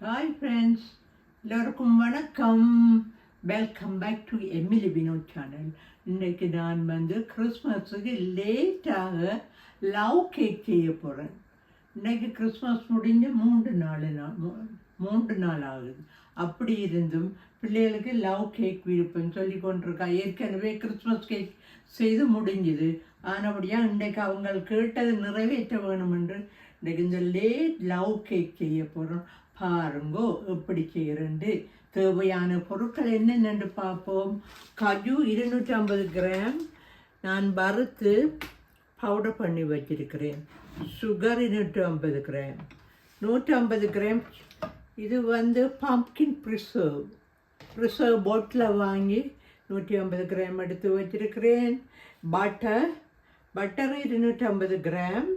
Hi friends எல்லோருக்கும் வணக்கம். Welcome back to Emily Vinod channel இன்றைக்கு நான் வந்து கிறிஸ்மஸுக்கு லேட்டாக லவ் கேக் செய்ய போகிறேன் இன்றைக்கு கிறிஸ்மஸ் முடிஞ்சு மூன்று நாலு நாள் மூன்று நாள் ஆகுது. அப்படி இருந்தும் பிள்ளைகளுக்கு லவ் கேக் விருப்பம் சொல்லி கொண்டிருக்கா. ஏற்கனவே கிறிஸ்மஸ் கேக் செய்து முடிஞ்சுது. ஆனபடியாக இன்றைக்கு அவங்க கேட்டது நிறைவேற்ற வேணும் என்று இன்றைக்கு இந்த லேட் லவ் கேக் செய்ய போகிறோம் பாருங்கோ எப்படி செய்கிறேன்ட்டு தேவையான பொருட்கள் என்னென்னு பார்ப்போம். கஜு இருநூற்றி ஐம்பது கிராம். நான் வறுத்து பவுடர் பண்ணி வச்சிருக்கிறேன். சுகர் இருநூற்றி ஐம்பது கிராம். நூற்றி ஐம்பது கிராம். இது வந்து பம்கின் ப்ரிசர்வ் ப்ரிசர்வ் போட்டில் வாங்கி நூற்றி ஐம்பது கிராம் எடுத்து வச்சிருக்கிறேன். பட்டர் பட்டர் இருநூற்றி ஐம்பது கிராம்.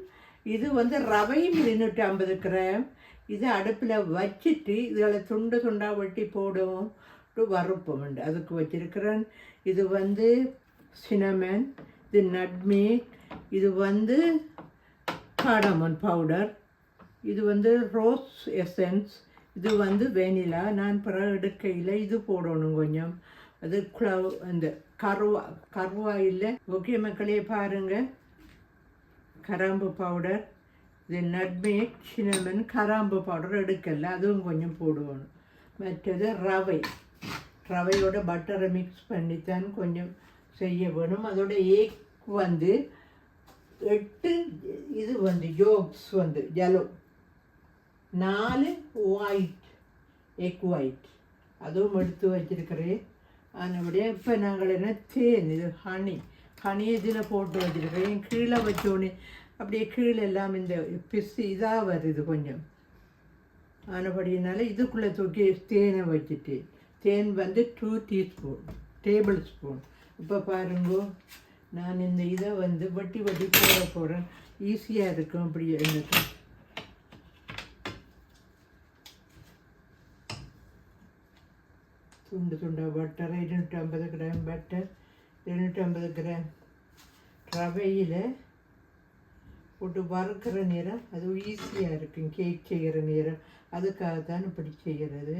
இது வந்து ரவையும் இருநூற்றி ஐம்பது கிராம். இது அடுப்பில் வச்சுட்டு இதில் துண்டு துண்டாக வெட்டி போடுவோம் வறுப்பம் உண்டு. அதுக்கு வச்சிருக்கிறேன். இது வந்து சினமன் இது நட்மேக் இது வந்து காடமன் பவுடர். இது வந்து ரோஸ் எசன்ஸ். இது வந்து வெனிலா. நான் பிறகு எடுக்கையில் இது போடணும் கொஞ்சம். அது குளவ் அந்த கருவா கருவா இல்லை. ஓகே மக்களே பாருங்கள் கராம்பு பவுடர் இது நட்மேக் சினமன் கராம்பு பவுடர் எடுக்கல அதுவும் கொஞ்சம் போடுவோம் மற்றது ரவை. ரவையோட பட்டரை மிக்ஸ் பண்ணித்தான் கொஞ்சம் செய்ய வேணும். அதோட ஏக் வந்து எட்டு இது வந்து ஜோக்ஸ் வந்து ஜலோ நாலு ஒயிட் எக் ஒயிட் அதுவும் எடுத்து வச்சிருக்கிறேன். அதனுடைய இப்போ நாங்கள் என்ன தேன் இது ஹனி ஹனி இதில் போட்டு வச்சுருக்கேன் கீழே வச்சோடனே அப்படியே கீழே எல்லாம் இந்த பிசு இதாக வருது கொஞ்சம். ஆனபடினால இதுக்குள்ளே தூக்கி தேனை வச்சுட்டு தேன் வந்து டூ டீஸ்பூன் டேபிள் ஸ்பூன் இப்போ பாருங்கோ நான் இந்த இதை வந்து வட்டி வட்டி போட போகிறேன் ஈஸியாக இருக்கும் அப்படி எனக்கு. துண்டு துண்டாக பட்டர் ஐநூற்றி ஐம்பது கிராம் பட்டர் இருநூற்றம்பது கிராம். ரவையில் போட்டு வறுக்கிற நேரம் அது ஈஸியாக இருக்கும். கேக் செய்கிற நேரம். அதுக்காக தான் இப்படி செய்கிறது.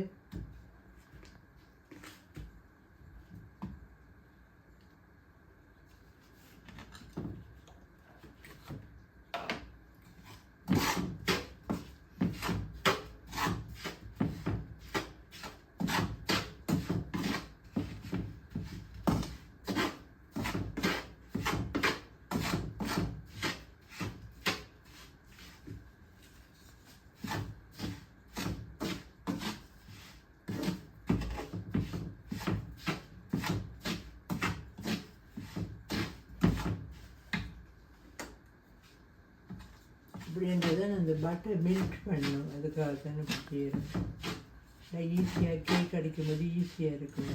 இப்படின்றத அந்த பட்டர் மில்க் பண்ணணும். அதுக்காக தானே பிடிக்கிறேன் ஈஸியாக கேக் அடிக்கும்போது ஈஸியாக இருக்கும்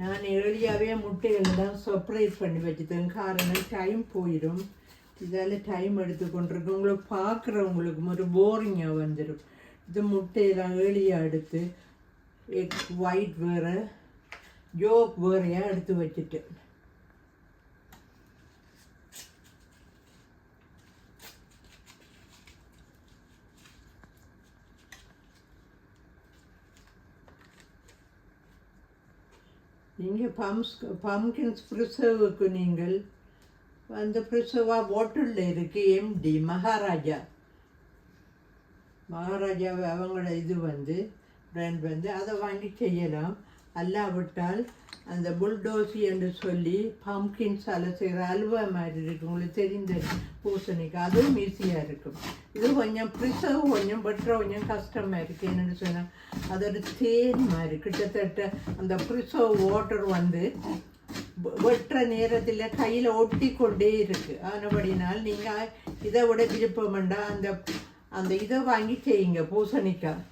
நான் ஏர்லியாகவே முட்டையெல்லாம் சர்ப்ரைஸ் பண்ணி வச்சுட்டேன். காரணம் டைம் போயிடும். இதால் டைம் எடுத்துக்கொண்டிருக்கு உங்களுக்கு பார்க்குறவங்களுக்கு ஒரு போரிங்காக வந்துடும் இது முட்டையெல்லாம் ஏர்லியாக எடுத்து எக் ஒயிட் வேறு ஜோக் வேறையாக எடுத்து வச்சுட்டு? நீங்கள் பம்ஸ் பம்கின்ஸ் ப்ரிசர்வுக்கு நீங்கள் அந்த ப்ரிசர்வாக ஹோட்டலில் இருக்கு எம்டி மகாராஜா. மகாராஜா அவங்களோட இது வந்து பிராண்ட் வந்து அதை வாங்கி செய்யலாம். அல்லாவிட்டால் அந்த புல்டோசி என்று சொல்லி பம்கின்ஸால் செய்கிற அல்வா மாதிரி இருக்கும். உங்களுக்கு தெரிந்த பூசணிக்கு அதுவும் ஈஸியாக இருக்கும். இது கொஞ்சம் ப்ரிசர்வ் கொஞ்சம் பெட்டர் கொஞ்சம் கஷ்டமாக இருக்குது என்னென்னு சொன்னால் அதோட தேன் மாதிரி கிட்டத்தட்ட அந்த ப்ரிசர்வ் வாட்டர் வந்து வெ- வெட்டுற நேரத்தில் கையில் ஒட்டி கொண்டே இருக்குது ஆனபடினால் நீங்கள் இதை விட விருப்பம் அந்த அந்த இதை வாங்கி செய்யுங்க பூசணிக்காய்.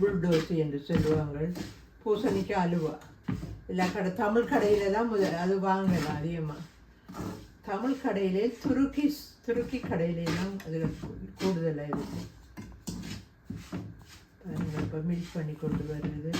புல்டோசி என்று சொல்லுவாங்க. பூசணிக்காய் அலுவா. எல்லா கடை தமிழ் கடையில் தான் முதல் அது வாங்கலாம் அதிகமாக தமிழ் கடையிலே துருக்கி துருக்கி கடையிலாம் அது கூடுதலாக இருக்கு இப்போ மில்க் பண்ணி கொண்டு வருது.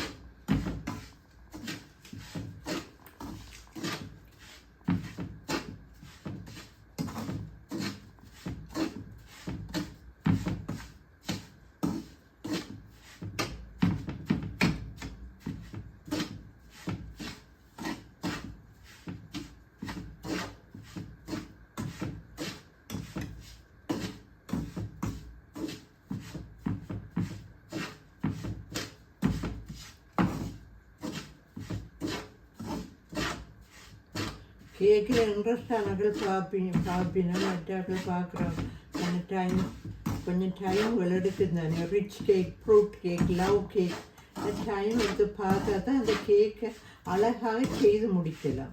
கேட்குற இன்ட்ரெஸ்ட் ஆனாக்கள் பார்ப்பீங்க பார்ப்பினா மற்றாக்கள் பார்க்குறோம் அந்த டைம் கொஞ்சம் டைம் எடுக்குது தானே rich cake fruit cake love cake அந்த டைம் எடுத்து பார்த்தா தான் அந்த கேக்கை அழகாக செய்து முடிக்கலாம்.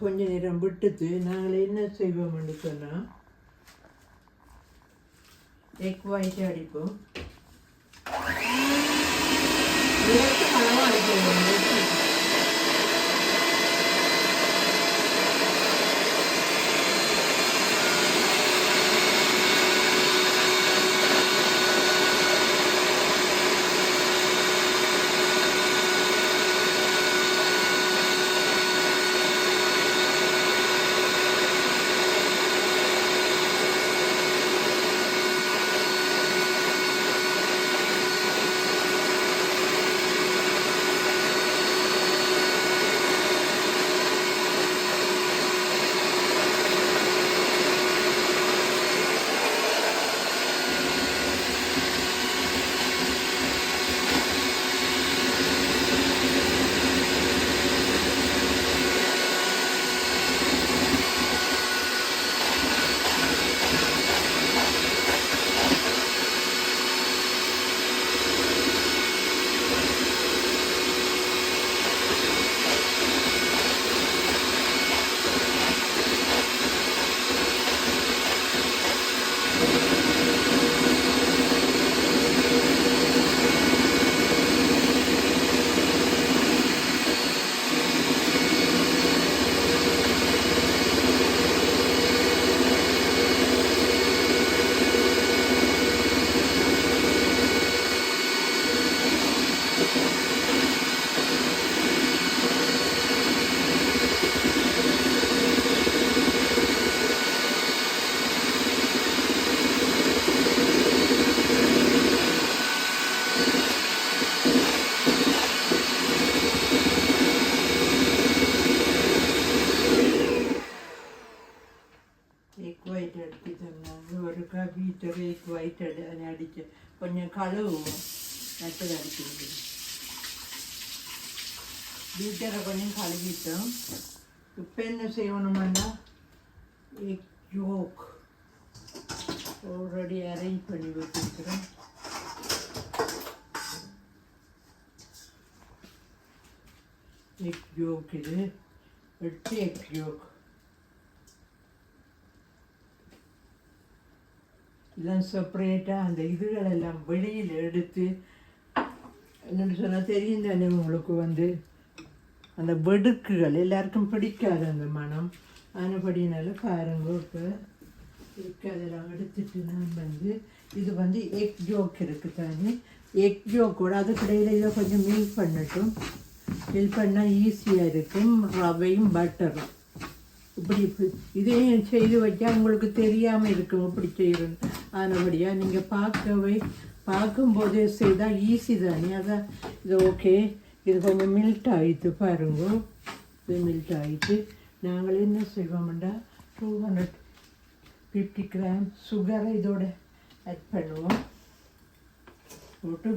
கொஞ்ச நேரம் விட்டுட்டு நாங்கள் என்ன செய்வோம்னு சொன்னால் எக் வாய்ச்சி அடிப்போம் அடிப்போம். கழுவுவோம் நட்டு கடிக்கிறது வீட்டரை கொஞ்சம் கழுவிட்டோம் இப்போ என்ன செய்யணுமென்னா எக் யோக் ஆல்ரெடி அரேஞ்ச் பண்ணி வச்சுருக்கிறேன் எக் யோக் இது எட்டு எக் யோக் எல்லாம் செப்பரேட்டாக அந்த இதுகள் எல்லாம் வெளியில் எடுத்து என்னென்னு சொன்னால் தெரியும் தானே உங்களுக்கு வந்து? அந்த வெடுக்குகள் எல்லாருக்கும் பிடிக்காது அந்த மனம். ஆனபடினால பாருங்க இப்போ. இருக்கு அதெல்லாம் எடுத்துட்டு நான் வந்து இது வந்து எக் ஜோக் இருக்கு தானே எக் ஜோக்கோட அதுக்கிடையில் இதை கொஞ்சம் மில் பண்ணட்டும். மில் பண்ணால் ஈஸியாக இருக்கும். ரவையும் பட்டரும் இப்படி இப்படி இதையும் செய்து வச்சா உங்களுக்கு தெரியாமல் இருக்கும் இப்படி செய்யணும் ஆனபடியாக நீங்கள் பார்க்கவே பார்க்கும்போதே செய்தால் ஈஸி தானே. அதான் இது ஓகே இது கொஞ்சம் மில்ட் ஆகிட்டு பாருங்க. இது மில்ட் ஆகிட்டு நாங்கள் என்ன செய்வோம்டா? டூ ஹண்ட்ரட் ஃபிஃப்டி கிராம் சுகரை இதோட ஆட் பண்ணுவோம். போட்டு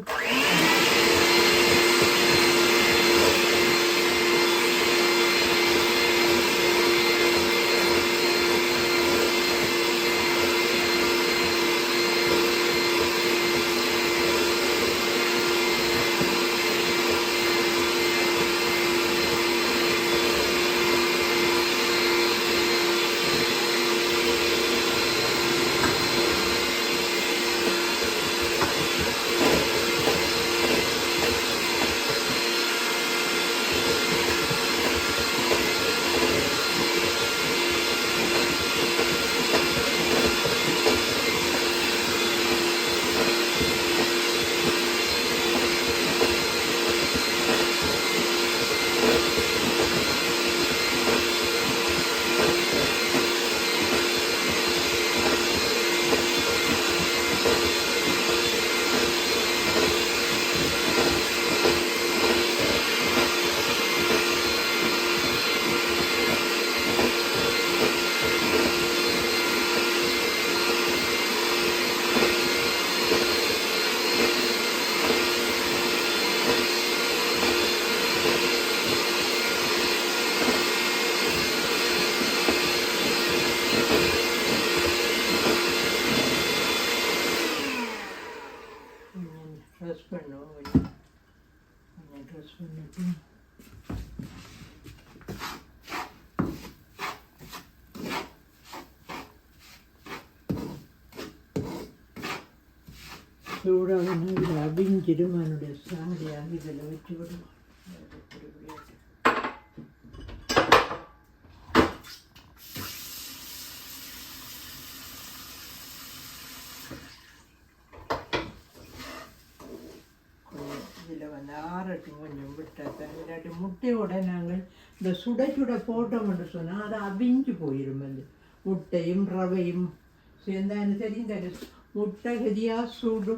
சூடாக இதில் அவிஞ்சிடும் என்னுடைய சாரியாக இதில் வச்சு விடுவோம் இதில் வந்து ஆறட்டும் கொஞ்சம் விட்டாக்க இல்லாட்டி முட்டையோட நாங்கள் இந்த சுட சுட போட்டோம்னு சொன்னால் அது அவிஞ்சு போயிடும் வந்து. முட்டையும் ரவையும் சேர்ந்தாலும் சரி இந்த முட்டை கதியாக சுடு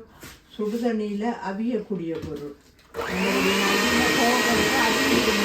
சுடுதண்ணியில் அவியக்கூடிய பொருள். நம்மளுடைய நல்ல போகிறது அவிஞ்சிடும்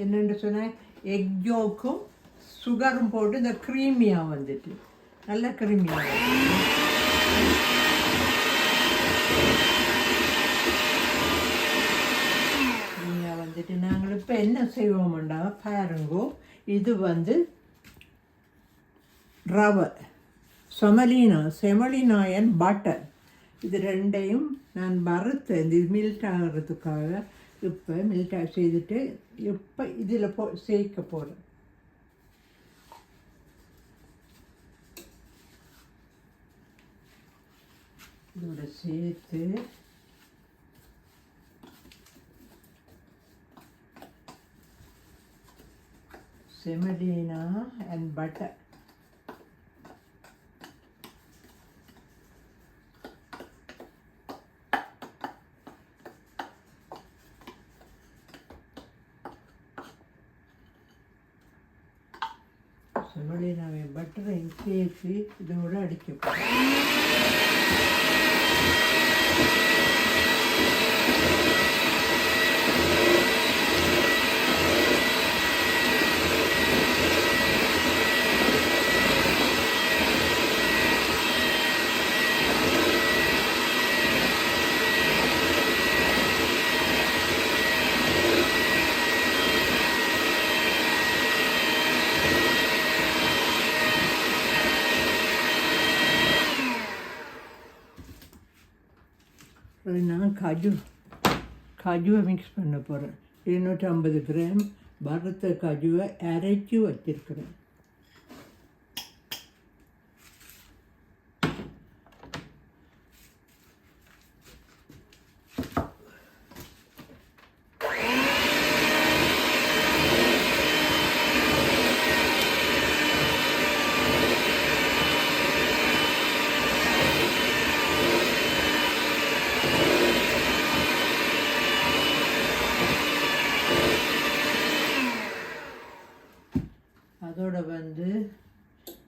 என்னென்று சொன்னால் எக் ஜோக்கும் சுகரும் போட்டு இந்த க்ரீமியாக வந்துட்டு நல்ல க்ரீமியாக க்ரீமியாக வந்துட்டு நாங்கள் இப்போ என்ன செய்வோம்டா பாருங்கோ இது வந்து ரவை. சொமலினா செமலினாயன் பட்டர் இது ரெண்டையும் நான் வறுத்து இது மில்ட் ஆகிறதுக்காக இப்போ மில்ட் செய்துட்டு இப்போ இதில் போ சேர்க்க போகிறேன் இதோட சேர்த்து செமடீனா அண்ட் பட்டர் செமலினாவை பட்டரை சேர்த்து இதோட அடிக்க அது நான் காஜு காஜுவை மிக்ஸ் பண்ண போகிறேன் இருநூற்றி ஐம்பது கிராம் வறுத்த காஜுவை அரைச்சி வச்சுருக்குறேன் அதோட வந்து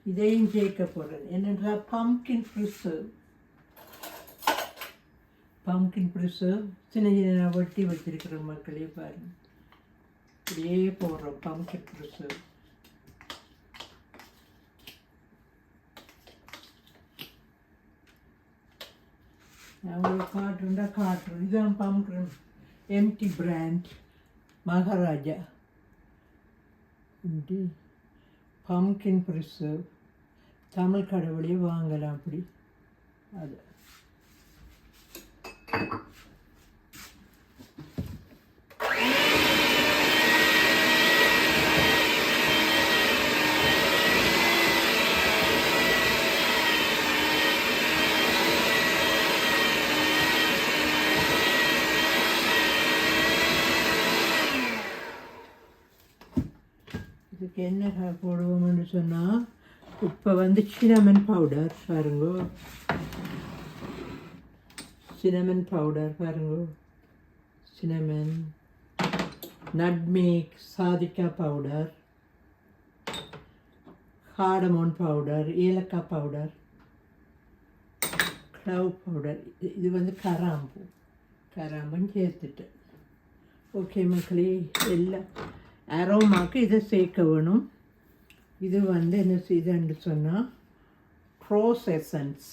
இதையும் சேர்க்க போகிறேன் என்னென்றால் பம்கின் ப்ரிசர்வ் பம்கின் ப்ரிசர்வ் சின்ன சின்ன வெட்டி வச்சிருக்கிற மக்களே பாருங்க. இப்படியே போடுறோம் பம்கின் ப்ரிசர்வ் நான் உங்களுக்கு காட்டுறேன்டா இதுதான் pumpkin MD brand Maharaja. Pumpkin preserve Tamil கடவுளே வாங்கலாம் அப்படி. அது. இதுக்கு என்ன போடுவோம்னு சொன்னால் இப்போ வந்து சினமன் பவுடர் பாருங்க. சினமன் பவுடர் பாருங்க. சினமன் நட்மேக் சாதிக்கா பவுடர் காடமோன் பவுடர் ஏலக்காய் பவுடர் க்ளவ் பவுடர் இது வந்து கராம்பு. கராம்பும் சேர்த்துட்டு ஓகே மக்களே எல்லாம் அரோமாக்கு இதை சேர்க்க வேணும். இது வந்து என்ன இதுன்னு சொன்னால் ரோஸ் எசன்ஸ்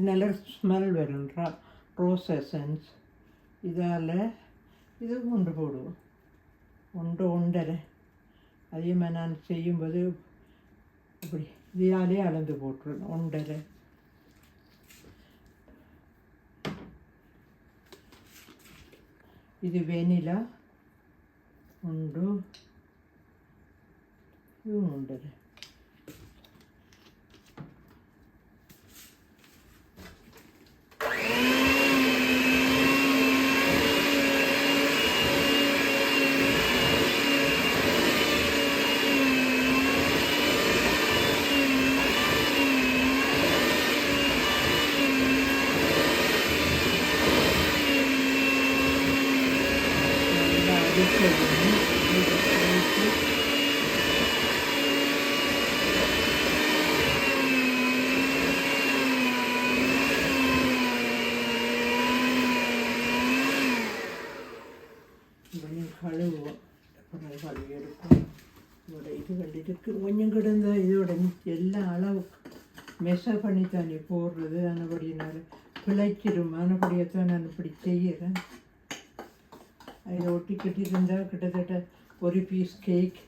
நல்ல ஸ்மெல் வரும்ன்றா ரோஸ் எசன்ஸ் இதால் இது கொண்டு போடுவோம் உண்டு உண்டரை அதிகமாக நான் செய்யும்போது இப்படி இதாலே அளந்து போட்டுருவேன் உண்டரை இது வெனிலா உண்டு. ఇవి ఉండదు மெஷர் போடுறது ஆனபடினால பிழைச்சிடும் ஆனபடியத்தான் நான் இப்படி செய்கிறேன். அதில் ஒட்டி இருந்தால் கிட்டத்தட்ட ஒரு பீஸ் கேக்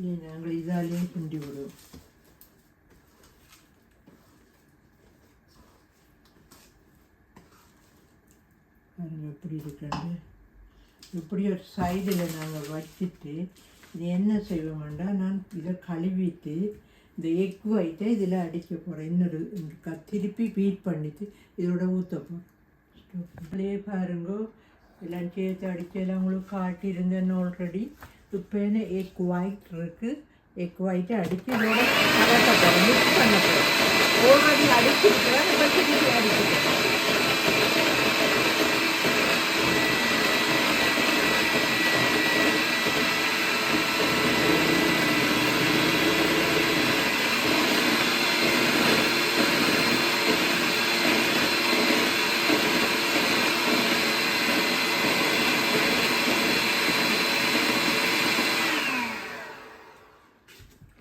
இனி நாங்கள் இதாலேயே கிண்டி விடுவோம் பாருங்க எப்படி இருக்கிறது இப்படி ஒரு சைடில் நாங்கள் வச்சுட்டு இது என்ன செய்வோம்டா நான் இதை கழுவிட்டு இந்த எக் வைட்டை இதில் அடிக்க போகிறேன் இன்னொரு க- திருப்பி பீட் பண்ணிட்டு இதோட ஊற்ற போகிறேன் அப்படியே பாருங்க எல்லாம் சேர்த்து அடிச்செல்லாம் உங்களுக்கு காட்டியிருந்தேன் ஆல்ரெடி இப்போ எக் ஒயிட் இருக்குது எக் ஒயிட்டை அடித்து இதோட மிக்ஸ் பண்ண போகிறோம் ஆல்ரெடி அடிச்சிருக்கிறேன் இப்போ திருப்பி அடிக்கிறேன்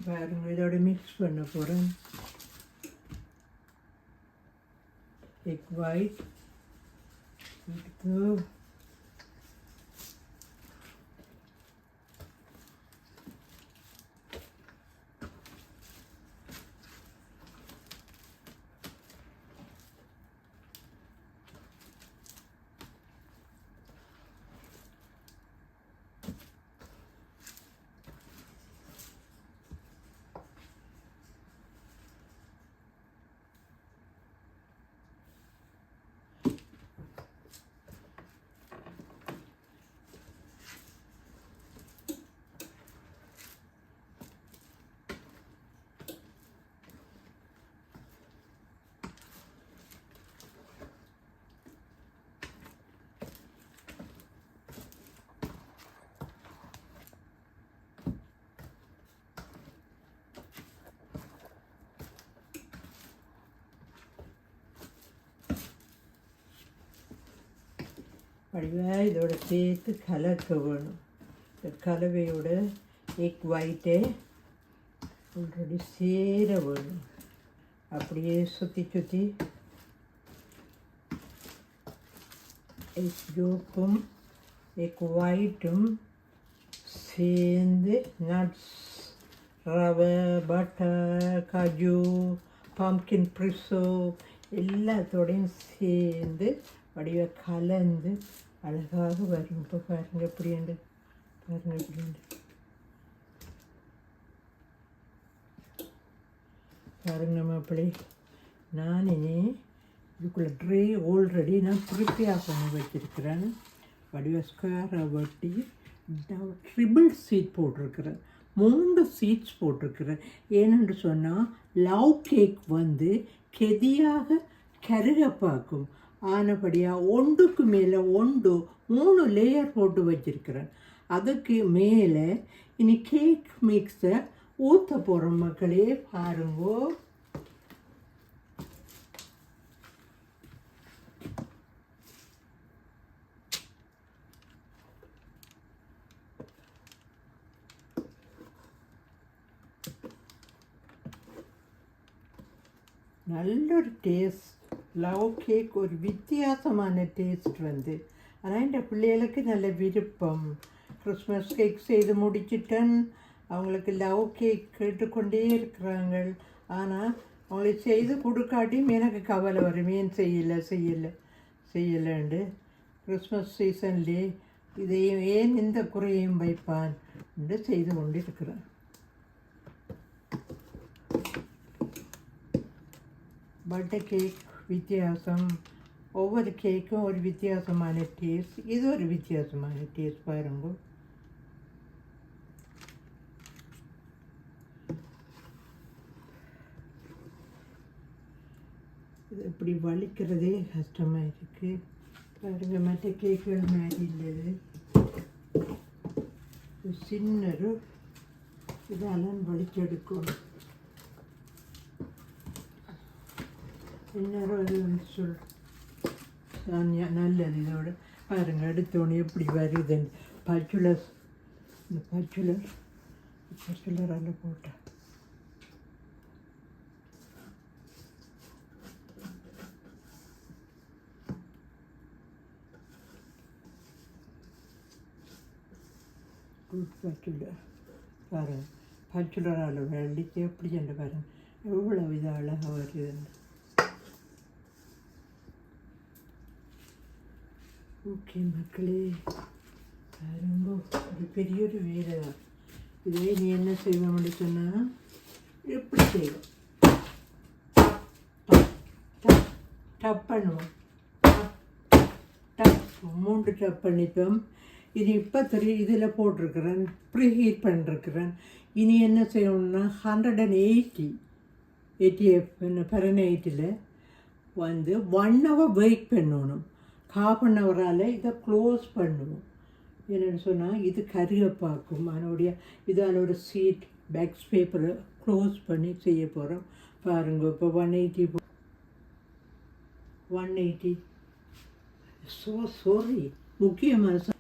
பாருங்க இதோட மிக்ஸ் பண்ண போகிறேன் எக் ஒயிட் எடுத்து இதோட சேர்த்து கலக்க வேணும். இந்த கலவையோட எக் ஒயிட்டே ஆல்ரெடி சேர வேணும். அப்படியே சுற்றி சுற்றி எக் ஜோக்கும் எக் ஒயிட்டும் சேர்ந்து நட்ஸ் ரவை பட்டர் காஜு பம்கின் ப்ரிஸோ எல்லாத்தோடையும் சேர்ந்து வடிவ கலந்து அழகாக வரும் இப்போ பாருங்க எப்படிண்டு பாருங்க எப்படிண்டு பாருங்க மாப்பிள்ளை நான் இனி இதுக்குள்ளே ட்ரே ஆல்ரெடி நான் ப்ரிப்பேர் பண்ணி வச்சிருக்கிறேன். வடிவ ஸ்கொயராக வட்டி ட்ரிபிள் சீட் போட்டிருக்கிறேன். மூன்று சீட்ஸ் போட்டிருக்கிறேன். ஏனென்று சொன்னால் லவ் கேக் வந்து கெதியாக கருக பார்க்கும் ஆனபடியாக ஒன்றுக்கு மேலே ஒன்று மூணு லேயர் போட்டு வச்சிருக்கிறேன். அதுக்கு மேலே இனி கேக் மிக்ஸை ஊற்ற போகிற மக்களே பாருங்கோ. நல்லொரு டேஸ்ட் லவ் கேக் ஒரு வித்தியாசமான டேஸ்ட் வந்து. ஆனால் இந்த பிள்ளைகளுக்கு நல்ல விருப்பம். கிறிஸ்மஸ் கேக் செய்து முடிச்சிட்டேன். அவங்களுக்கு லவ் கேக் கேட்டுக்கொண்டே இருக்கிறாங்க. ஆனால் அவங்களுக்கு செய்து கொடுக்காட்டியும் எனக்கு கவலை வரும். ஏன் செய்யலை செய்யலை செய்யலைண்டு. கிறிஸ்மஸ் சீசன்லே இதையும் ஏன் இந்த குறையும் வைப்பான் என்று செய்து கொண்டிருக்கிறேன் பர்த்டே கேக் வித்தியாசம் ஒவ்வொரு கேக்கும் ஒரு வித்தியாசமான டேஸ்ட் இது ஒரு வித்தியாசமான டேஸ்ட் பாருங்க இது இப்படி வலிக்கிறதே கஷ்டமாக இருக்குது பாருங்க மற்ற கேக்குகள் மாதிரி இல்லது சின்னரும் இதெல்லாம் வலிச்செடுக்கும் இன்னொரு ஒரு சொல் நான் ஞா- நல்லது இதோட பாருங்க அடுத்தவொன்று எப்படி வருதுன்னு பச்சுலர் இந்த பச்சுலர் பச்சுலர் அதில் போட்டேன் குட் பச்சுலர் பாருங்க பச்சுலரால் வெள்ளிக்கு எப்படி என்று பாருங்க எவ்வளோ இது அழகாக வருதுன்னு ஓகே மக்களே ரொம்ப ஒரு பெரிய ஒரு வேலை. தான் இதுவே நீ என்ன செய்வோம்னு சொன்னால் எப்படி செய்வோம் டப், டப், பண்ணுவோம். டப், மூன்று டப் பண்ணிப்போம். இது இப்போ தெரியும் இதில் போட்டிருக்கிறேன் ப்ரீ ஹீட் பண்ணிருக்கிறேன். இனி என்ன செய்யணும்னா ஹண்ட்ரட் அண்ட் எயிட்டி எயிட்டி ஏடிஎஃப் ஃபரனைட்டில் வந்து ஒன் ஹவர் வெயிட் பண்ணணும். ஹாஃப் அன் ஹவரால் இதை க்ளோஸ் பண்ணுவோம். என்னென்னு சொன்னால் இது கருகப்பாக்கும். அதனுடைய இது சீட் பேக்ஸ் பேப்பரை க்ளோஸ் பண்ணி செய்ய போகிறோம் பாருங்க இப்போ one eighty one eighty so sorry முக்கியமான ச-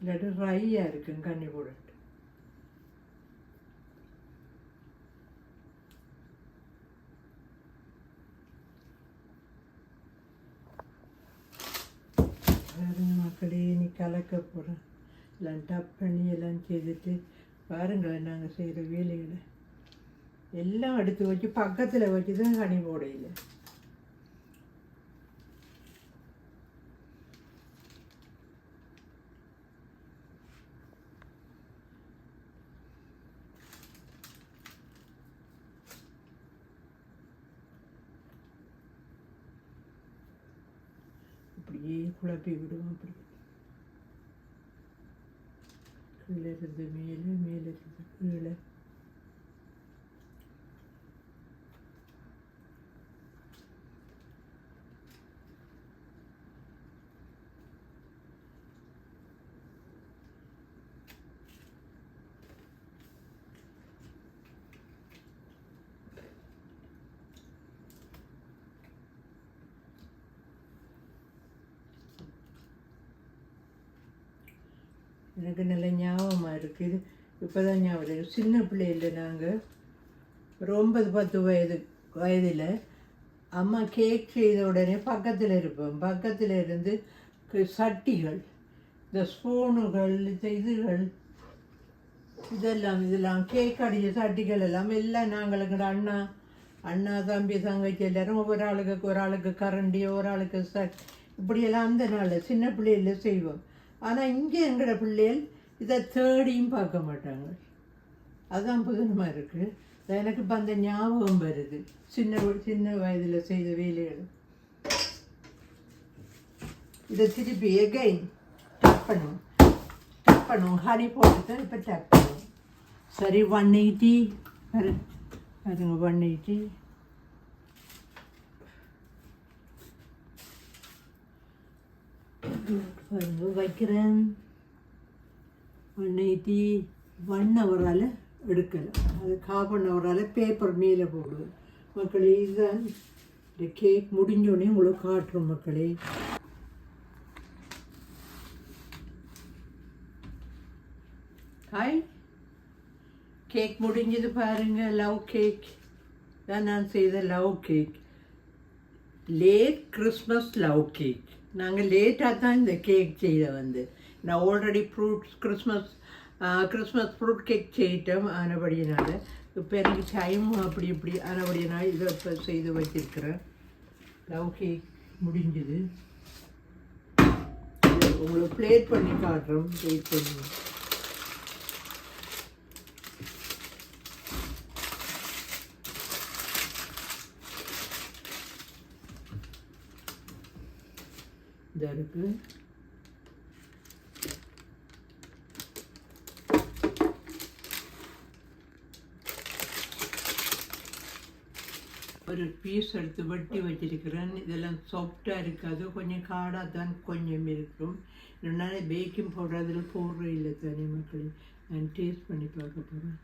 இல்லாட்டி ட்ரையாக இருக்குங்க கண்ணி போட்டுட்டு மக்களே நீ கலக்க போகிறேன் எல்லாம் டப் பண்ணி எல்லாம் செய்துட்டு பாருங்களேன் நாங்கள் செய்கிற வேலைகளை. எல்லாம் எடுத்து வச்சு பக்கத்தில் வச்சு தான் கனி போடையில். அப்படியே குழப்பி விடுவோம் அப்படி கீழே இருந்து மேலே மேலே இருந்து கீழே இது இப்போ தான் ஞாபகம் சின்ன பிள்ளையில் நாங்கள் ஒரு ஒன்பது பத்து வயது வயதில். அம்மா கேக் செய்த உடனே பக்கத்தில் இருப்போம். பக்கத்தில் இருந்து சட்டிகள் இந்த ஸ்பூனுகள் இந்த இதுகள் இதெல்லாம் இதெல்லாம் கேக் அடிச்ச சட்டிகள் எல்லாம் எல்லாம் நாங்கள் எங்களோட அண்ணா அண்ணா தம்பி தங்கச்சி எல்லாரும் ஒவ்வொரு ஆளுக்கு ஒரு ஆளுக்கு கரண்டி ஒரு ஆளுக்கு சட் இப்படியெல்லாம் அந்த நாளில் சின்ன பிள்ளைகளில் செய்வோம். ஆனால் இங்கே எங்களோட பிள்ளைகள் இதை தேடியும் பார்க்க மாட்டாங்க. அதுதான் புதனமாக இருக்குது எனக்கு இப்போ அந்த ஞாபகம் வருது. சின்ன சின்ன வயதில் செய்த வேலைகள். இதை திருப்பி எகைன் டப் பண்ணுவோம். டப் பண்ணுவோம். ஹனி போட்டு தான் இப்போ டப் பண்ணுவோம். சரி ஒன் எயிட்டி பாருங்க ஒன் எயிட்டி பாருங்க வைக்கிறேன். ஒன் எயிட்டி ஒன் எடுக்கலாம் அது காப் ஒன் பேப்பர் மேலே போடுவேன் மக்களே இதுதான் இந்த கேக் முடிஞ்சோடனே உங்களுக்கு காட்டுறோம் மக்களே. ஹாய். கேக் முடிஞ்சது பாருங்க லவ் கேக் தான் நான் செய்த love cake late Christmas love cake நாங்கள் லேட்டாக தான் இந்த கேக் செய்த வந்து. நான் already fruits Christmas Christmas fruit cake செய்யிட்டோம் ஆனபடியினால. இப்போ எனக்கு டைம் அப்படி இப்படி ஆனபடியினால் இதை இப்போ செய்து வச்சிருக்கிறேன் லவ் கேக் முடிஞ்சுது. உங்களை பிளேட் பண்ணி காட்டுறோம் வெயிட் பண்ணுவோம். இந்த ஒரு பீஸ் எடுத்து வெட்டி வச்சிருக்கிறேன். இதெல்லாம் சாஃப்டாக இருக்காது. கொஞ்சம் காடாக தான் கொஞ்சம் இருக்கும். இல்லைனால பேக்கிங் பவுடர் அதில் போடுற இல்லை தானே மக்கள். நான் டேஸ்ட் பண்ணி பார்க்க போகிறேன்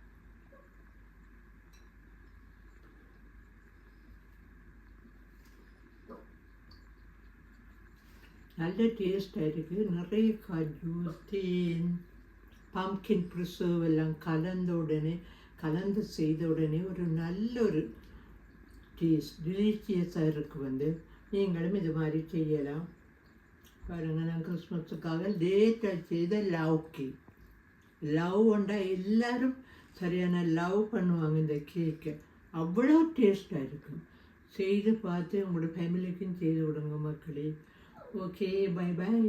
நல்ல டேஸ்ட்டாக இருக்குது நிறைய காஜு தேன் பம்கின் ப்ரிசர்வ் எல்லாம் கலந்த உடனே கலந்து செய்த உடனே ஒரு நல்ல ஒரு டேஸ்ட் டெலிஷியஸாக இருக்குது வந்து நீங்களும் இது மாதிரி செய்யலாம். பாருங்கள் நான் கிறிஸ்மஸுக்காக லேட்டாக செய்த லவ் கேக் லவ் உண்டா எல்லோரும் சரியான லவ் பண்ணுவாங்க இந்த கேக்கை அவ்வளோ டேஸ்ட்டாக இருக்கும் செய்து பார்த்து உங்களோட ஃபேமிலிக்கும் செய்து விடுங்க மக்களே. Okay bye bye